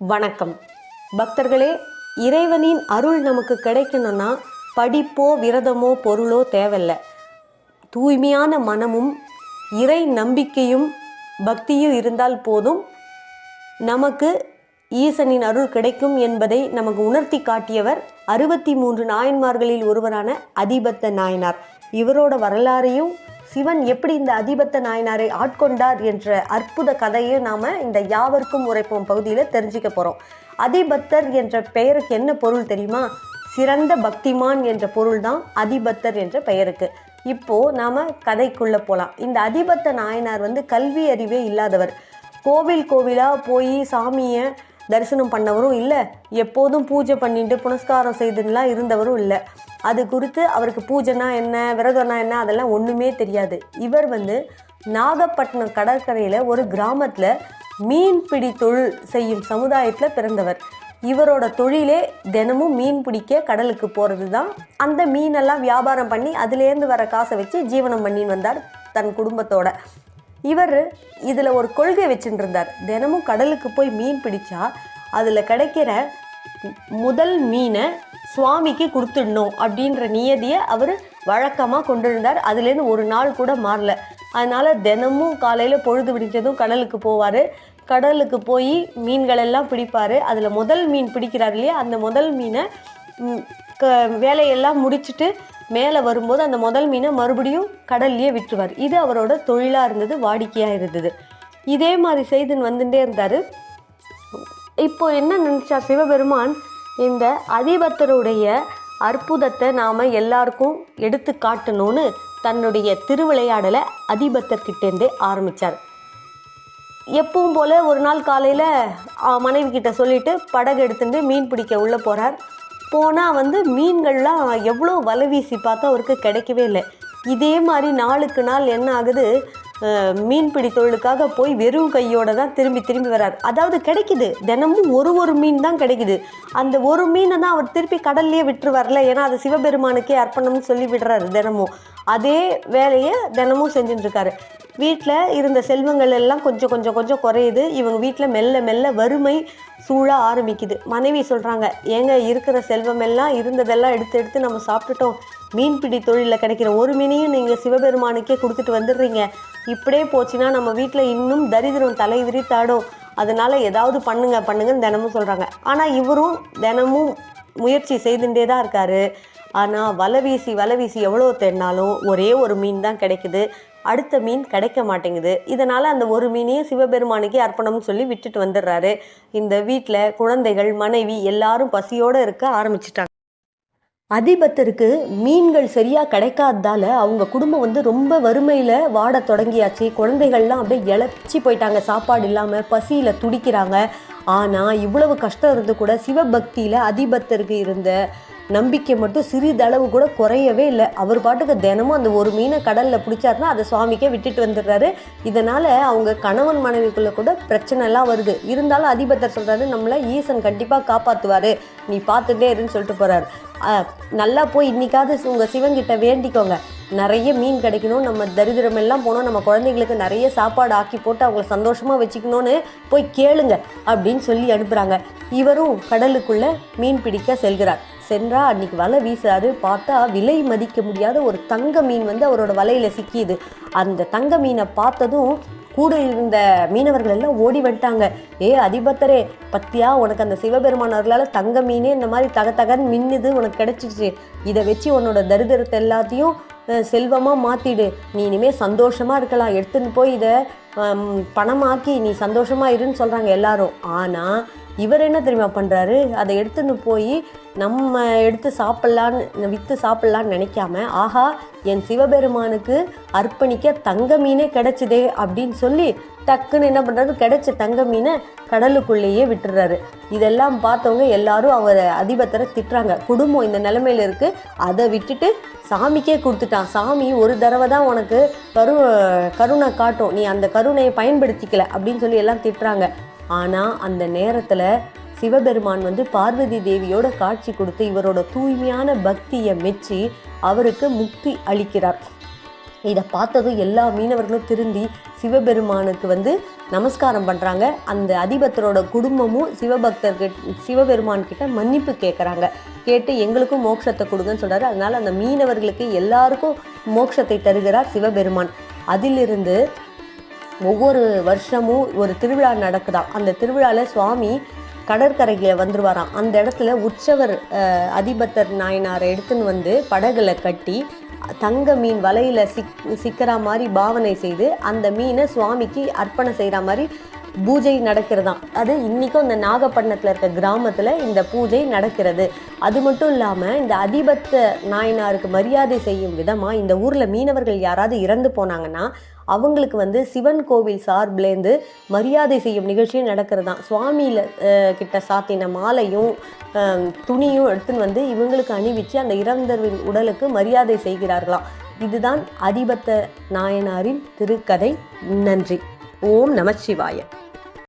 வணக்கம். பக்தர்களே இறைவனின் அருள் நமக்கு கிடைக்கணும்னா படிப்போ விரதமோ பொருளோ தேவையில்ல. தூய்மையான மனமும் இறை நம்பிக்கையும் பக்தியும் இருந்தால் போதும். நமக்கு ஈசனின் அருள் கிடைக்கும் என்பதை நமக்கு உணர்த்தி காட்டியவர் அறுபத்தி மூன்று நாயன்மார்களில் ஒருவரான அதிபத்த நாயனார். இவரோட வரலாறையும் சிவன் எப்படி இந்த அதிபத்த நாயனாரை ஆட்கொண்டார் என்ற அற்புத கதையை நாம் இந்த யாவருக்கும் உரைப்போம் பகுதியில் தெரிஞ்சுக்க போகிறோம் அதிபத்தர் என்ற பெயருக்கு என்ன பொருள் தெரியுமா? சிறந்த பக்திமான் என்ற பொருள் தான் அதிபத்தர் என்ற பெயருக்கு. இப்போது நாம் கதைக்குள்ளே போகலாம் இந்த அதிபத்த நாயனார் வந்து கல்வி அறிவே இல்லாதவர். கோவில் கோவிலாக போய் சாமியை தரிசனம் பண்ணவரும் இல்லை. எப்போதும் பூஜை பண்ணிட்டு புனஸ்காரம் செய்துலாம் இருந்தவரும் இல்லை. அது குறித்து அவருக்கு பூஜைனா என்ன விரதம்னா என்ன அதெல்லாம் ஒன்றுமே தெரியாது. இவர் வந்து நாகப்பட்டினம் கடற்கரையில் ஒரு கிராமத்தில் மீன்பிடி தொழில் செய்யும் சமுதாயத்தில் பிறந்தவர். இவரோட தொழிலே தினமும் மீன் பிடிக்க கடலுக்கு போகிறது தான் அந்த மீனெல்லாம் வியாபாரம் பண்ணி அதுலேருந்து வர காசை வச்சு ஜீவனம் பண்ணின்னு வந்தார் தன் குடும்பத்தோட. இவர் இதில் ஒரு கொள்கை வச்சுட்டு இருந்தார் தினமும் கடலுக்கு போய் மீன் பிடிச்சா அதில் கிடைக்கிற முதல் மீனை சுவாமிக்கு கொடுத்துடணும் அப்படின்ற நியதியை அவர் வழக்கமாக கொண்டிருந்தார். அதுலேருந்து ஒரு நாள் கூட மாறல. அதனால் தினமும் காலையில் பொழுது விடிஞ்சதும் கடலுக்கு போவார். கடலுக்கு போய் மீன்கள் எல்லாம் பிடிப்பார். அதில் முதல் மீன் பிடிக்கிறார் இல்லையா? அந்த முதல் மீனை க- வேலையெல்லாம் முடிச்சுட்டு மேலே வரும்போது அந்த முதல் மீனை மறுபடியும் கடல்லையே விட்டுருவார். இது அவரோட தொழிலாக இருந்தது வாடிக்கையாக இருந்தது. இதே மாதிரி செய்துன்னு வந்துட்டே இருந்தார். இப்போ என்ன நினச்சா சிவபெருமான் இந்த அதிபத்தருடைய அற்புதத்தை நாம் எல்லாருக்கும் எடுத்து காட்டணும்னு தன்னுடைய திருவிளையாடலை அதிபத்தர்கிட்டேருந்தே ஆரம்பித்தார் எப்பவும் போல் ஒரு நாள் காலையில் மனைவி கிட்ட சொல்லிட்டு படகு எடுத்துட்டு மீன் பிடிக்க உள்ளே போகிறார் போனால் வந்து மீன்கள்லாம் எவ்வளோ வலை வீசி பார்த்தா அவருக்கு கிடைக்கவே இல்லை. இதே மாதிரி நாளுக்கு நாள் என்ன ஆகுது? மீன்பிடி தொழிலுக்காக போய் வெறும் கையோட தான் திரும்பி திரும்பி வரார். அதாவது கிடைக்குது. தினமும் ஒரு ஒரு மீன் தான் கிடைக்குது. அந்த ஒரு மீனை தான் அவர் திருப்பி கடல்லையே விட்டுருவார்ல. ஏன்னா அது சிவபெருமானுக்கே அர்ப்பணம்னு சொல்லி விடுறாரு தினமும். அதே வேலையை தினமும் செஞ்சுட்டுருக்காரு. வீட்டில் இருந்த செல்வங்கள் எல்லாம் கொஞ்சம் கொஞ்சம் கொஞ்சம் குறையுது. இவங்க வீட்டில் மெல்ல மெல்ல வறுமை சூழ ஆரம்பிக்குது. மனைவி சொல்கிறாங்க ஏங்க இருக்கிற செல்வம் எல்லாம் இருந்ததெல்லாம் எடுத்து எடுத்து நம்ம சாப்பிட்டுட்டோம். மீன்பிடி தொழிலில் கிடைக்கிற ஒரு மீனையும் நீங்கள் சிவபெருமானுக்கே கொடுத்துட்டு வந்துடுறீங்க. இப்படியே போச்சுன்னா நம்ம வீட்டில் இன்னும் தரித்திரம் தலை விரித்தாடும் அதனால் ஏதாவது பண்ணுங்க பண்ணுங்கன்னு தினமும் சொல்கிறாங்க ஆனால் இவரும் தினமும் முயற்சி செய்துட்டே தான் இருக்காரு. ஆனால் வலை வீசி வலை வீசி எவ்வளோ தேடினாலும் ஒரே ஒரு மீன் தான் கிடைக்குது. அடுத்த மீன் கிடைக்க மாட்டேங்குது. இதனால் அந்த ஒரு மீனையும் சிவபெருமானுக்கே அர்ப்பணம்னு சொல்லி விட்டுட்டு வந்துடுறாரு. இந்த வீட்டில் குழந்தைகள் மனைவி எல்லாரும் பசியோடு இருக்க ஆரம்பிச்சிட்டாங்க. அதிபத்தருக்கு மீன்கள் சரியாக கிடைக்காததால அவங்க குடும்பம் வந்து ரொம்ப வறுமையில் வாட தொடங்கியாச்சு. குழந்தைகள்லாம் அப்படியே இழச்சி போயிட்டாங்க. சாப்பாடு இல்லாமல் பசியில் துடிக்கிறாங்க. ஆனால் இவ்வளவு கஷ்டம் இருந்து கூட சிவபக்தியில் அதிபத்தருக்கு இருந்த நம்பிக்கை மட்டும் சிறிதளவு கூட குறையவே இல்லை. அவர் பாட்டுக்கு தினமும் அந்த ஒரு மீனை கடலில் பிடிச்சாருன்னா அதை சுவாமிக்கே விட்டுட்டு வந்துடுறாரு. இதனால் அவங்க கணவன் மனைவிக்குள்ளே கூட பிரச்சனைலாம் வருது. இருந்தாலும் அதிபத்தர் சொல்கிறாரு நம்மளை ஈசன் கண்டிப்பாக காப்பாற்றுவார் நீ பார்த்துட்டே இருன்னு சொல்லிட்டு போகிறார் நல்லா போய் இன்னைக்காவது உங்கள் சிவன்கிட்ட வேண்டிக்கோங்க. நிறைய மீன் கிடைக்கணும். நம்ம தரித்திரம் எல்லாம் போனோம் நம்ம குழந்தைங்களுக்கு நிறைய சாப்பாடு ஆக்கி போட்டு அவங்கள சந்தோஷமாக வச்சுக்கணும்னு போய் கேளுங்க அப்படின்னு சொல்லி அனுப்புகிறாங்க இவரும் கடலுக்குள்ளே மீன் பிடிக்க செல்கிறார். சென்றா அன்னைக்கு வலை வீசுறாரு பார்த்தா விலை மதிக்க முடியாத ஒரு தங்க மீன் வந்து அவரோட வலையில் சிக்கிது அந்த தங்க மீனை பார்த்ததும் கூட இருந்த மீனவர்கள் எல்லாம் ஓடி வந்துட்டாங்க. ஏ அதிபத்தரே பத்தியா உனக்கு அந்த சிவபெருமானவர்களால் தங்க மீனே இந்த மாதிரி தக தகன்னு மின்னுது உனக்கு கிடைச்சிச்சு இதை வச்சு உன்னோட தரிதிரத்தை எல்லாத்தையும் செல்வமாக மாற்றிடு நீ இனிமேல் சந்தோஷமாக இருக்கலாம். எடுத்துன்னு போய் இதை பணமாக்கி நீ சந்தோஷமாக இருன்னு சொல்கிறாங்க எல்லாரும். ஆனால் இவர் என்ன தெரியுமா பண்ணுறாரு அதை எடுத்துன்னு போய் நம்ம எடுத்து சாப்பிட்லான்னு விற்று சாப்பிட்லான்னு நினைக்காம ஆஹா என் சிவபெருமானுக்கு அர்ப்பணிக்க தங்க மீனே கிடைச்சிதே அப்படின்னு சொல்லி டக்குன்னு என்ன பண்ணுறாரு கிடைச்ச தங்க மீனை கடலுக்குள்ளேயே விட்டுறாரு. இதெல்லாம் பார்த்தவங்க எல்லாரும் அவர் அதிபத்தரை திட்டுறாங்க. குடும்பம் இந்த நிலமையில இருக்குது அதை விட்டுட்டு சாமிக்கே கொடுத்துட்டான். சாமி ஒரு தடவை தான் உனக்கு கரு கருணை காட்டும். நீ அந்த கருணையை பயன்படுத்திக்கல அப்படின்னு சொல்லி எல்லாம் திட்டுறாங்க. ஆனால் அந்த நேரத்தில் சிவபெருமான் வந்து பார்வதி தேவியோட காட்சி கொடுத்து இவரோட தூய்மையான பக்தியை மெச்சி அவருக்கு முக்தி அளிக்கிறார். இதை பார்த்ததும் எல்லா மீனவர்களும் திருந்தி சிவபெருமானுக்கு வந்து நமஸ்காரம் பண்ணுறாங்க அந்த அதிபத்தரோட குடும்பமும் சிவபக்தர்கிட்ட சிவபெருமான் கிட்ட மன்னிப்பு கேட்குறாங்க கேட்டு எங்களுக்கும் மோட்சத்தை கொடுங்கன்னு சொல்கிறாரு அதனால் அந்த மீனவர்களுக்கு எல்லாருக்கும் மோட்சத்தை தருகிறார் சிவபெருமான். அதிலிருந்து ஒவ்வொரு வருஷமும் ஒரு திருவிழா நடக்குதா? அந்த திருவிழாவில் சுவாமி கடற்கரையில் வந்துருவாராம். அந்த இடத்துல உற்சவர் அஹ், அதிபத்தர் நாயனாரை எடுத்துன்னு வந்து படகுல கட்டி தங்க மீன் வலையில சிக் சிக்கிற மாதிரி பாவனை செய்து அந்த மீனை சுவாமிக்கு அர்ப்பணம் செய்கிற மாதிரி பூஜை நடக்கிறதாம். அது இன்றைக்கும் இந்த நாகப்பட்டினத்தில் இருக்க கிராமத்தில் இந்த பூஜை நடக்கிறது. அது மட்டும் இல்லாமல் இந்த அதிபத்த நாயனாருக்கு மரியாதை செய்யும் விதமாக இந்த ஊரில் மீனவர்கள் யாராவது இறந்து போனாங்கன்னா அவங்களுக்கு வந்து சிவன் கோவில் சார்பிலேருந்து மரியாதை செய்யும் நிகழ்ச்சியும் நடக்கிறதாம். சுவாமியில் கிட்ட சாத்தின மாலையும் துணியும் எடுத்துன்னு வந்து இவங்களுக்கு அணிவிச்சு அந்த இறந்தவரின் உடலுக்கு மரியாதை செய்கிறார்களாம். இதுதான் அதிபத்த நாயனாரின் திருக்கதை. நன்றி. ஓம் நமச்சிவாய